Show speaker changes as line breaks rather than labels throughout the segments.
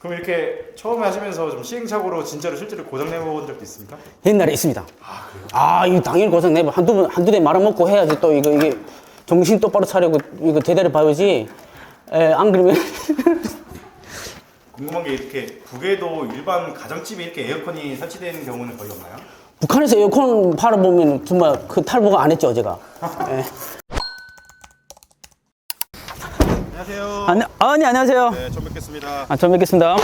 그럼 이렇게 처음에 하시면서 좀 시행착오로 진짜로 실제로 고장 내본 적도 있습니까?
옛날에 있습니다.
아 그래요?
아, 이거 당연히 고생 내고 한두 번, 한두 대 말아먹고 해야지 또 이거, 이게 정신 똑바로 차리고 이거 제대로 봐야지. 에, 안 그러면.
궁금한 게 이렇게 북에도 일반 가정집에 이렇게 에어컨이 설치되는 경우는 거의 없나요?
북한에서 에어컨 팔아보면 정말 그 탈모가 안 했죠, 제가. 예.
안녕하세요.
아, 네, 아, 네, 안녕하세요.
네, 처음 뵙겠습니다.
아, 처음 뵙겠습니다.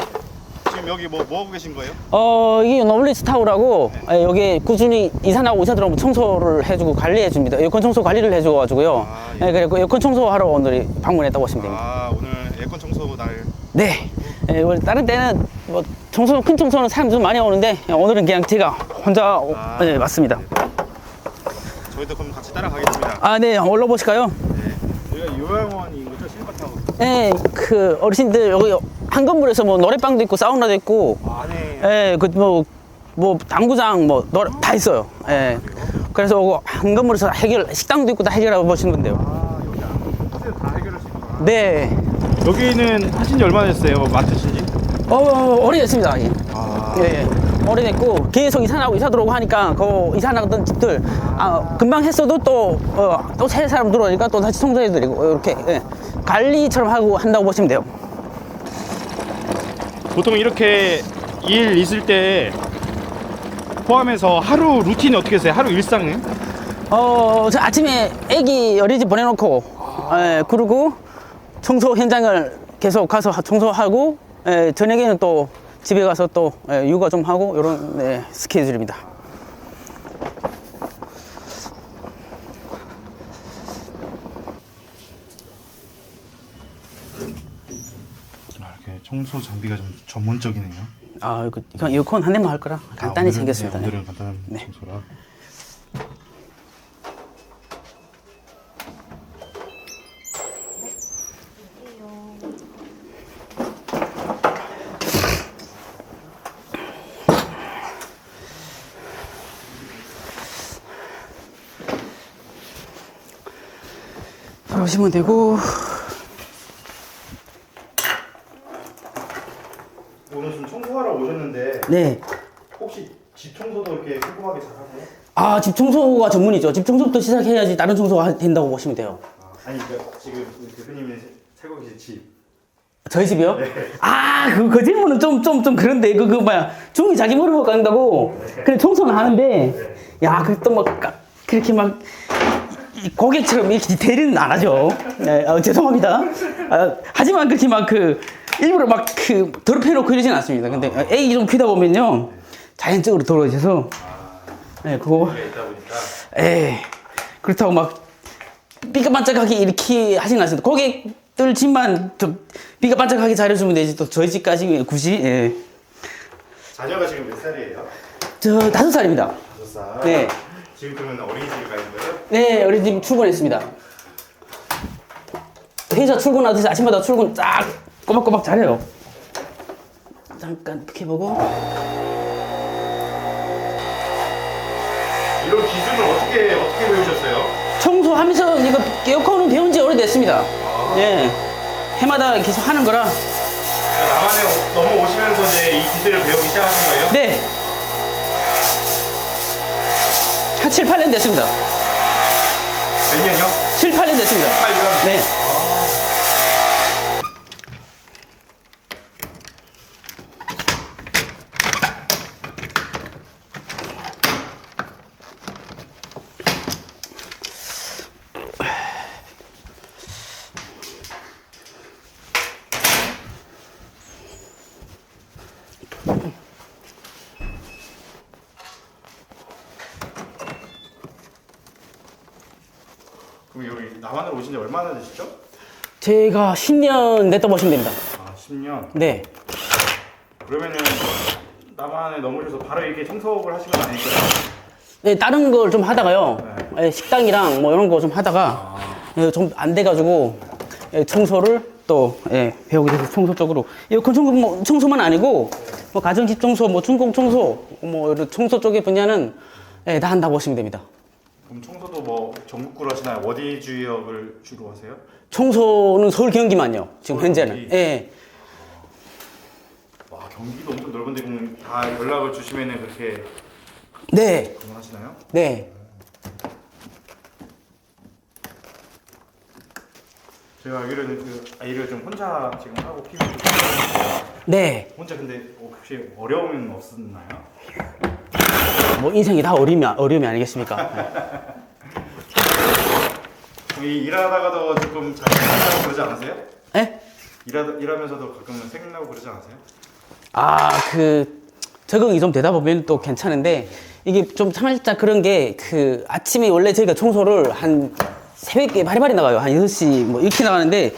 지금 여기 뭐, 뭐 하고 계신 거예요?
어, 이게 노블리스 타워라고, 예, 여기 꾸준히 이사 나고 이사 들어오면 청소를 해주고 관리해 줍니다. 에어컨 청소 관리를 해줘가지고요.
아,
예. 그리고 에어컨 청소하러 오늘 방문했다고 보시면 됩니다.
아 오늘 에어컨 청소 날
네. 예, 원래 다른 때는 뭐 청소, 큰 청소는 사람들 많이 오는데 오늘은 그냥 제가 혼자 오-
아.
네, 맞습니다.
저희도 그럼 같이 따라가겠습니다.
아, 네, 올라보실까요?
여기가 요양원인
네, 그 어르신들 여기 한 건물에서 뭐 노래방도 있고 사우나도 있고,
안에
예, 그 뭐 뭐 당구장 뭐 다 있어요. 예. 그래서 그한 건물에서 해결 식당도 있고 다 해결하고 보시는 건데요.
아 여기 안다 해결할 수 있구나.
네.
여기는 하신 지 얼마나 됐어요? 맡으신 지?
어, 오래됐습니다. 예.
아
예, 예. 오래됐고 계속 이사 나고 이사 들어오고 하니까 그 이사 나갔던 집들 아, 금방 했어도 또또 새 사람 들어오니까 또 다시 청소해드리고 이렇게 예. 관리처럼 하고 한다고 보시면 돼요.
보통 이렇게 일 있을 때 포함해서 하루 루틴이 어떻게 되세요? 하루 일상은?
어, 저 아침에 애기 어린이집 보내놓고 예, 그리고 청소 현장을 계속 가서 하- 청소하고 예, 저녁에는 또 집에 가서 또 예, 육아 좀 하고 이런 예, 스케줄입니다.
아, 이렇게 청소 장비가 좀 전문적이네요.
아, 이거 그냥 에어컨 한 대만 할 거라 간단히
아, 오늘은-
생겼습니다.
네, 오늘은 간단한
네.
청소라.
들어오시면 되고
오늘 좀 청소하러 오셨는데
네.
혹시 집 청소도 이렇게 꼼꼼하게 잘 하세요?
아, 집 청소가 전문이죠. 집 청소부터 시작해야지 다른 청소가 된다고 보시면 돼요.
아, 아니 그러니까 지금 대표님이 살고 계신 집
저희 집이요? 아, 그, 그 질문은 좀, 좀, 좀 그런데, 그, 그, 뭐야. 중이 자기 머리를 깎는다고. 그래, 청소는 하는데, 야, 그 또 막, 까- 그렇게 막, 이 고객처럼 이렇게 디테일은 안 하죠. 네, 어, 죄송합니다. 아, 하지만 그렇게 막 그, 일부러 막 그, 더럽혀놓고 이러진 않습니다. 근데 애기 좀 키다 보면요. 자연적으로 더러워져서, 네, 그거, 에이, 그렇다고 막 삐까반짝하게 이렇게 하진 않습니다. 고객들 집만 좀 삐까반짝하게 잘해주면 되지. 또 저희 집까지 굳이, 예.
자녀가 지금 몇 살이에요?
저 다섯 살입니다.
다섯 살.
네.
지금 그러면 어린이집에 가 있는 거예요?
네, 어린이집 출근했습니다. 회사 출근하듯이 아침마다 출근 쫙 꼬박꼬박 잘해요. 잠깐 이렇게 보고.
이런 기술을 어떻게 어떻게 배우셨어요?
청소하면서 이거 에어컨은 배운 지 오래됐습니다. 예. 해마다 계속 하는 거라.
남한에 오- 넘어오시면서 이제 이 기술을 배우기 시작하신 거예요?
네. 한 7, 8년 됐습니다.
몇 년이요?
7, 8년 됐습니다.
8년.
네.
남한으로 오신 지 얼마나 되셨죠?
제가 10년 됐다 보시면 됩니다.
아 10년.
네.
그러면은 남한에 넘어오셔서 바로 이렇게 청소를 하신 건 아닐 거예요?
네, 다른 걸 좀 하다가요. 예, 식당이랑 뭐 이런 거 좀 하다가 좀 안 돼가지고 예, 청소를 또 예, 배우게 돼서 청소 쪽으로 에어컨 청소 뭐 청소만 아니고 뭐 가정집 청소, 뭐 중공 청소, 뭐 이런 청소 쪽의 분야는 예, 다 한다고 보시면 됩니다.
그럼 청소도 뭐 전국구로 하시나요? 어디 지역을 주로 하세요?
청소는 서울 경기만요. 지금
서울
현재는.
경기.
예.
경기도 엄청 넓은데 그럼 다 연락을 주시면은 그렇게
네,
주문하시나요?
네.
제가 알기로는 그 아이를 좀 혼자 지금 하고 키우고 있는데
네.
혼자 근데 혹시 어려움은 없었나요?
뭐 인생이 다 어려움이, 어려움이 아니겠습니까? 네.
이 일하다가도 조금 잘 생각나고 그러지 않으세요?
네?
일하, 일하면서도 가끔은 생각나고 그러지 않으세요?
아, 그, 적응이 좀 되다 보면 또 괜찮은데, 이게 좀 살짝 그런 게, 그, 아침에 원래 저희가 청소를 한 새벽에 바리바리 나가요. 한 6시 뭐 이렇게 나가는데,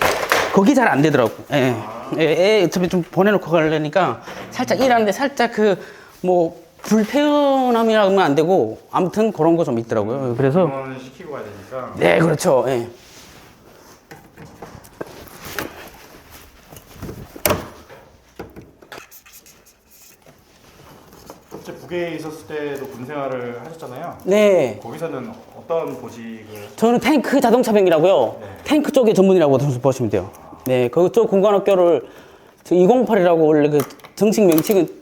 거기 잘 안 되더라고. 예. 예, 애 어차피 좀 보내놓고 가려니까, 살짝 일하는데 살짝 그, 뭐, 불편함이라면 안 되고, 아무튼 그런 거 좀 있더라고요. 그래서,
병원을 시키고 가야 되니까
네, 그렇죠. 예.
실제 북에 있었을 때도 군 생활을 하셨잖아요.
네.
거기서는 어떤 보직을
저는 탱크 자동차병이라고요.
네.
탱크 쪽의 전문이라고 보시면 돼요. 네, 그쪽 공관학교를 208이라고 원래 그 정식 명칭은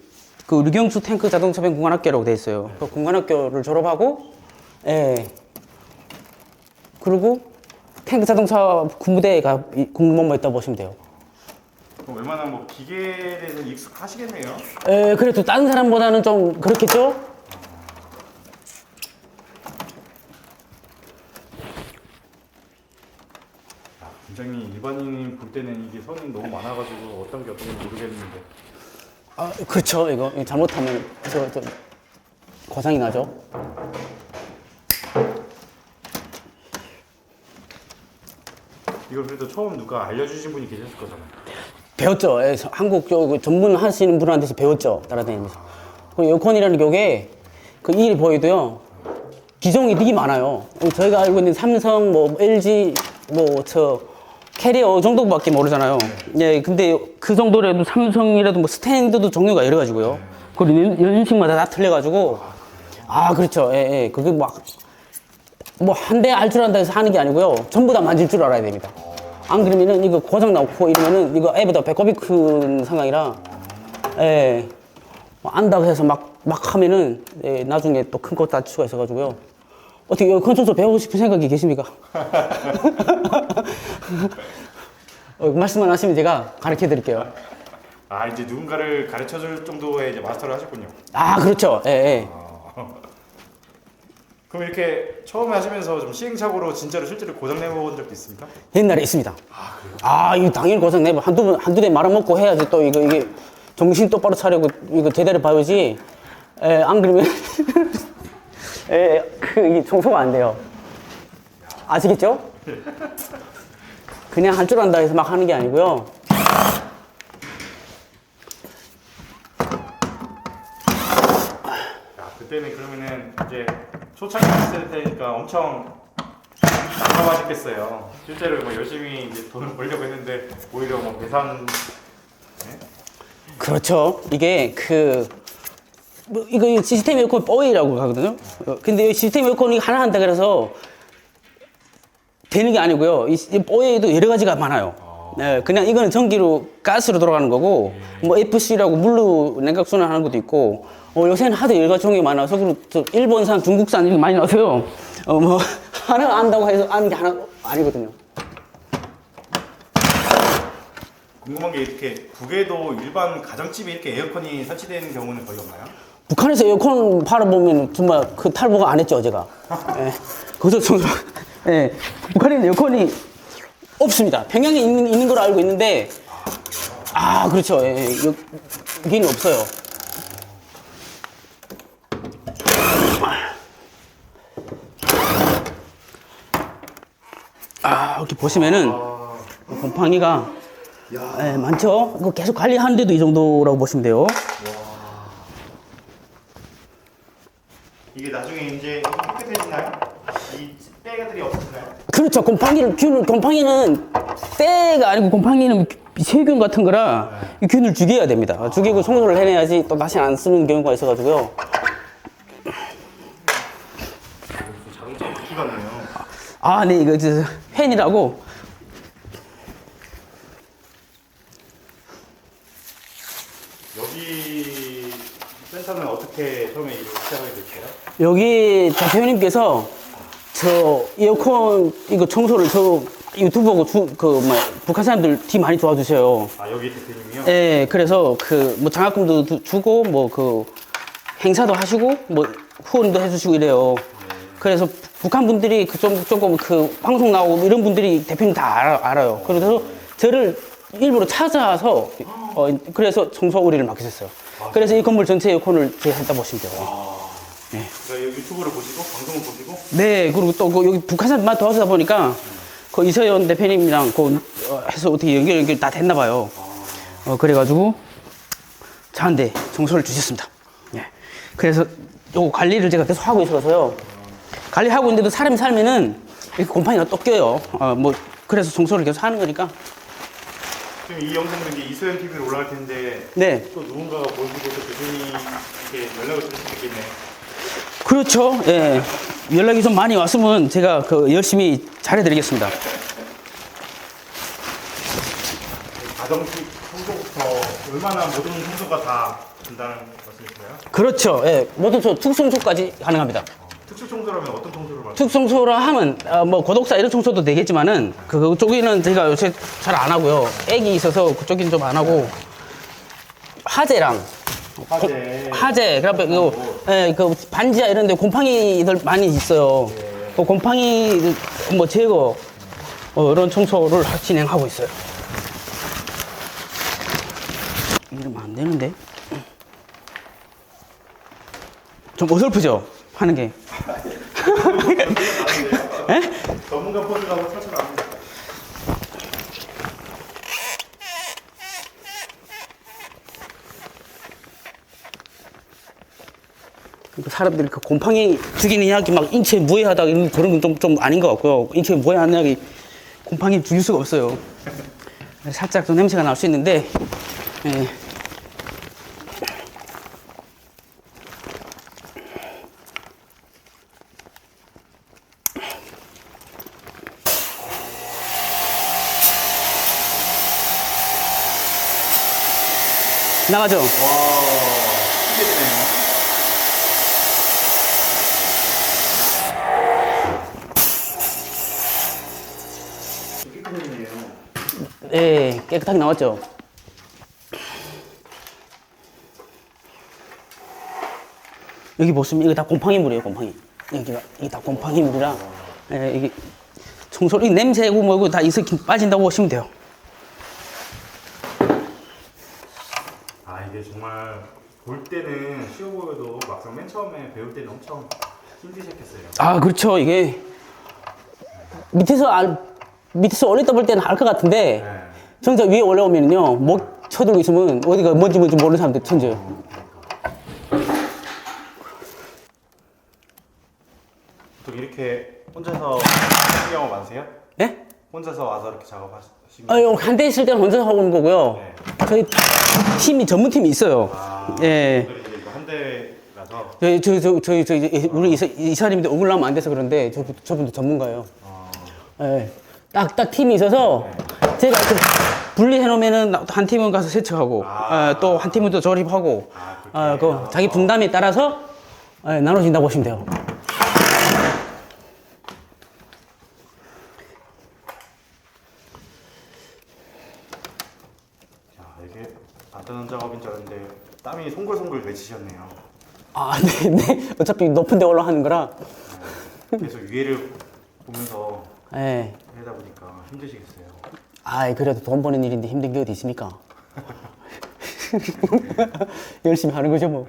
그 류경수 탱크 자동차병 공관학교라고 돼 있어요. 그 공관학교를 졸업하고, 예. 그리고 탱크 자동차 군부대에 가 공무원만 있다 보시면 돼요.
그럼 웬만한 뭐 기계에 대해서 익숙하시겠네요.
예, 그래도 다른 사람보다는 좀 그렇겠죠?
아, 굉장히 일반인이 볼 때는 이게 선이 너무 많아가지고 어떤 게 어떤 건지 모르겠는데
아, 그렇죠. 이거 이거 잘못하면 저, 저 고장이 나죠.
이걸 그래도 처음 누가 알려주신 분이 계셨을 거잖아요.
배웠죠. 예, 서- 한국 쪽 전문 하시는 분한테서 배웠죠. 따라다니면서. 그 에어컨이라는 격에 그일 보여도요. 기종이 되게 많아요. 저희가 알고 있는 삼성, 뭐 LG, 뭐 저 캐리어 정도밖에 모르잖아요. 예, 근데 그 정도라도 삼성이라도 뭐 스탠드도 종류가 여러 가지고요. 그리고 연- 연식마다 다 틀려가지고. 아, 그렇죠. 예, 예. 그게 막 뭐 한 대 알 줄 안다 해서 하는 게 아니고요. 전부 다 만질 줄 알아야 됩니다. 안 그러면은 이거 고장 나고 이러면은 이거 애보다 배꼽이 큰 상황이라 예. 뭐 안다고 해서 막, 막 하면은 예, 나중에 또 큰거 수가 있어가지고요. 어떻게 컨트롤 배우고 싶은 생각이 계십니까? 어, 말씀만 하시면 제가 가르쳐 드릴게요.
아 이제 누군가를 가르쳐 줄 정도의 이제 마스터를 하셨군요.
아, 그렇죠. 예, 예.
그럼 이렇게 처음에 하시면서 좀 시행착오로 진짜로 실제로 고장 내본 적도 있습니까?
옛날에 있습니다. 아, 이거 당연히 고생 내고 한두 번, 한두 대 말아먹고 해야지 또 이거, 이게 정신 똑바로 차리고 이거 제대로 봐야지. 에, 안 그러면. 에, 그, 이게 청소가 안 돼요. 아시겠죠? 그냥 할 줄 안다 해서 막 하는 게 아니고요.
야, 그때는 그러면은 이제 초창기 있을 때니까 엄청 답답하셨겠어요. 실제로 뭐 열심히 이제 돈을 벌려고 했는데 오히려 뭐 계산
그렇죠. 이게 그, 뭐 이거 시스템 에어컨 뽀이라고 하거든요. 어, 근데 이 시스템 에어컨이 하나 한다 그래서 되는 게 아니고요. 이, 이 뽀에도 여러 가지가 많아요. 네, 그냥 이거는 전기로 가스로 돌아가는 거고, 뭐 FC라고 물로 냉각 순환하는 것도 있고, 어, 요새는 하도 여러 가지 종류가 많아서 그리고 저 일본산, 중국산 이렇게 많이 나와서요. 어, 뭐 하나 안다고 해서 아는 게 하나 아니거든요.
궁금한 게 이렇게 북에도 일반 가정집에 이렇게 에어컨이 설치되는 경우는 거의 없나요?
북한에서 에어컨 팔아보면 정말 그 탈부가 안 했죠, 제가. 예. 거기서 좀, 예. 북한에는 에어컨이 없습니다. 평양에 있는, 있는 걸 알고 있는데, 아, 그렇죠. 예. 예. 여- 여기는 없어요. 아, 이렇게 보시면은, 곰팡이가 예, 많죠? 그거 계속 관리하는데도 이 정도라고 보시면 돼요.
이게 나중에 이제 깨끗해지나요? 이 때가들이 없어지나요?
그렇죠. 곰팡이를 균을 곰팡이는 때가 아니고 곰팡이는 세균 같은 거라 이 균을 죽여야 됩니다. 죽이고 청소를 해내야지 또 다시 안 쓰는 경우가 있어가지고요.
자동차 바퀴 같네요.
아, 네, 이거 저 팬이라고.
여기 센터는 어떻게 처음에 일을 시작하게 됐어요?
여기 대표님께서 저 에어컨 이거 청소를 저 유튜브 보고 주, 그, 뭐, 북한 사람들 뒤 많이 도와주세요.
아 여기 대표님이요?
예, 그래서 그, 뭐, 장학금도 두- 주고, 뭐, 그, 행사도 하시고, 뭐, 후원도 해주시고 이래요. 그래서 북한 분들이 그 좀, 조금 그, 방송 나오고 이런 분들이 대표님 다 알아, 알아요. 그래서 저를 일부러 찾아서, 어, 그래서 청소 의뢰를 맡기셨어요. 그래서 이 건물 전체 에어컨을 제가 했다 보시면 돼요.
그러니까 여기 유튜브를 보시고 방송을 보시고
네, 그리고 또그 여기 북한 사람만 도와주다 보니까 그 이서연 대표님이랑 그 어, 해서 어떻게 연결 연결 다 됐나 봐요. 어, 그래가지고 저한테 정서를 주셨습니다. 예. 그래서 요 관리를 제가 계속 하고 있어서요. 관리하고 있는데도 사람이 살면은 이렇게 곰팡이가 또 껴요. 어, 뭐 그래서 정서를 계속 하는 거니까.
지금 이 영상은 이제 이소연 TV로 올라갈 텐데
네,
또 누군가가 보시고 또 대표님께 연락을 드릴 수 있겠네.
그렇죠. 예. 연락이 좀 많이 왔으면 제가 그 열심히 잘해드리겠습니다.
가정식 청소부터 얼마나 모든 청소가 다 된다는 말씀이신가요?
그렇죠. 예. 모든 저 특성소까지 가능합니다.
특수 청소라면 어떤 청소를 말씀?
특성소라 하면 어, 뭐 고독사 이런 청소도 되겠지만은 그쪽에는 제가 요새 잘 안 하고요. 애기 있어서 그쪽에는 좀안 하고 화재랑
화재.
화재 그다음에 그, 예, 그 반지하 이런 데 곰팡이들 많이 있어요. 그 곰팡이 뭐 제거 어, 이런 청소를 하- 진행하고 있어요. 이러면 안 되는데. 좀 어설프죠? 하는 게. 예?
전문가 한번 살짝 나옵니다.
그 사람들이 그 곰팡이 죽이는 약이 막 인체에 무해하다 이런 그런 건 좀 좀 아닌 것 같고요. 인체에 무해한 약이 곰팡이 죽일 수가 없어요. 살짝 좀 냄새가 날 수 있는데, 예. 나가죠? 예, 깨끗하게 나왔죠? 여기 보시면 이거 다 곰팡이 물이에요, 곰팡이. 여기가, 이게 다 곰팡이 물이라, 예, 이게 청소, 이 냄새고 뭐고 다 이렇게 빠진다고 보시면 돼요.
아 이게 정말 볼 때는 쉬워 보여도 막상 맨 처음에 배울 때는 엄청 힘드셨겠어요.
아, 그렇죠. 이게 밑에서 알, 밑에서 올렸다 볼 때는 알 것 같은데,
네.
정작 위에 올라오면요, 목 쳐들고 있으면 어디가 뭔지 뭔지 모르는 사람들 천져요.
보통 이렇게 혼자서 하는 경우 많으세요?
예?
혼자서 와서 이렇게 작업하시면
아유, 한대 있을 때는 혼자 하고 있는 거고요.
네.
저희 팀이 전문 팀이 있어요.
아,
예.
이제 이거 한 대라서
저희 저, 저, 저희 저희 우리 이사, 이사님인데 억울하면 안 돼서 그런데 저, 저분도 전문가예요. 예. 딱, 딱 팀이 있어서 제가 그 분리해 놓으면은 한 팀은 가서 세척하고
아.
또 한 팀은 또 조립하고
아, 그렇게.
아, 그 자기 분담에 따라서 예, 나눠진다고 보시면 돼요.
야 이게 간단한 작업인 줄 알았는데 땀이 송글송글 맺히셨네요.
아, 네, 네. 어차피 높은 데 올라가는 거라.
계속 위에를 보면서
예.
하다 보니까 힘드시겠어요.
아이, 그래도 돈 버는 일인데 힘든 게 어디 있습니까? 열심히 하는 거죠, 뭐.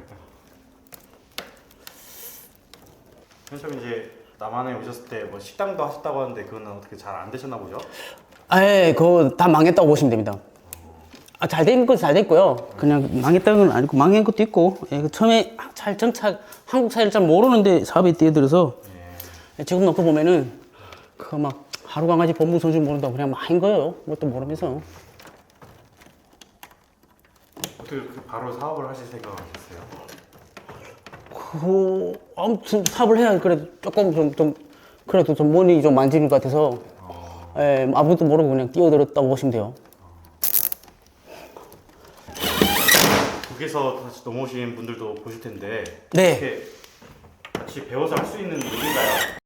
현섭 이제 남한에 오셨을 때 뭐 식당도 하셨다고 하는데 그거는 어떻게 잘 안 되셨나 보죠?
아, 그거 다 망했다고 보시면 됩니다. 아, 잘 된 건 잘 됐고요. 그냥 망했다는 건 아니고 망한 것도 있고, 예, 그 처음에 잘 정착, 한국 사회를 잘 모르는데 사업에 뛰어들어서 예, 지금 놓고 보면은 그 막 하루 강아지 본분 손질 모른다고 그냥 막 한 거예요. 그것도 모르면서.
어떻게 그 바로 사업을 하실 생각하셨어요?
그, 아무튼 사업을 해야 그래도 조금 좀, 좀 그래도 좀 머리 좀 만지는 것 같아서 예, 아무것도 모르고 그냥 뛰어들었다고 보시면 돼요.
외국에서 다시 넘어오신 분들도 보실 텐데
네.
이렇게 같이 배워서 할 수 있는 일인가요?